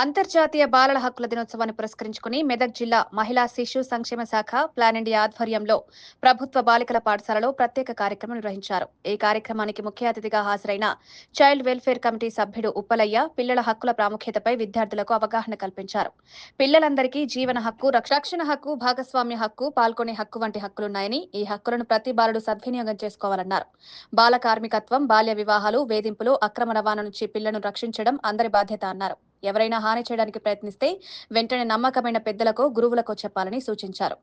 అంతర్జాతీయ బాలల హక్కుల దినోత్సవాన్ని పురస్కరించుకుని మెదక్ జిల్లా మహిళా శిశు సంక్షేమ శాఖ ప్లాన్ ఇండియా ఆధ్వర్యంలో ప్రభుత్వ బాలికల పాఠశాలలో ప్రత్యేక కార్యక్రమం నిర్వహించారు. ఈ కార్యక్రమానికి ముఖ్య అతిథిగా హాజరైన చైల్డ్ వెల్ఫేర్ కమిటీ సభ్యుడు ఉప్పలయ్య పిల్లల హక్కుల ప్రాముఖ్యతపై విద్యార్థులకు అవగాహన కల్పించారు. పిల్లలందరికీ జీవన హక్కు రక్ష- రక్షణ హక్కు భాగస్వామ్య హక్కు పాల్గొనే హక్కు వంటి హక్కులున్నాయని ఈ హక్కులను ప్రతి బాలుడు సద్వినియోగం చేసుకోవాలన్నారు. బాల కార్మికత్వం బాల్య వివాహాలు వేధింపులు అక్రమ రవాణా నుంచి పిల్లలను రక్షించడం అందరి బాధ్యత అన్నారు. ఎవరైనా హాని చేయడానికి ప్రయత్నిస్తే వెంటనే నమ్మకమైన పెద్దలకు గురువులకు చెప్పాలని సూచించారు.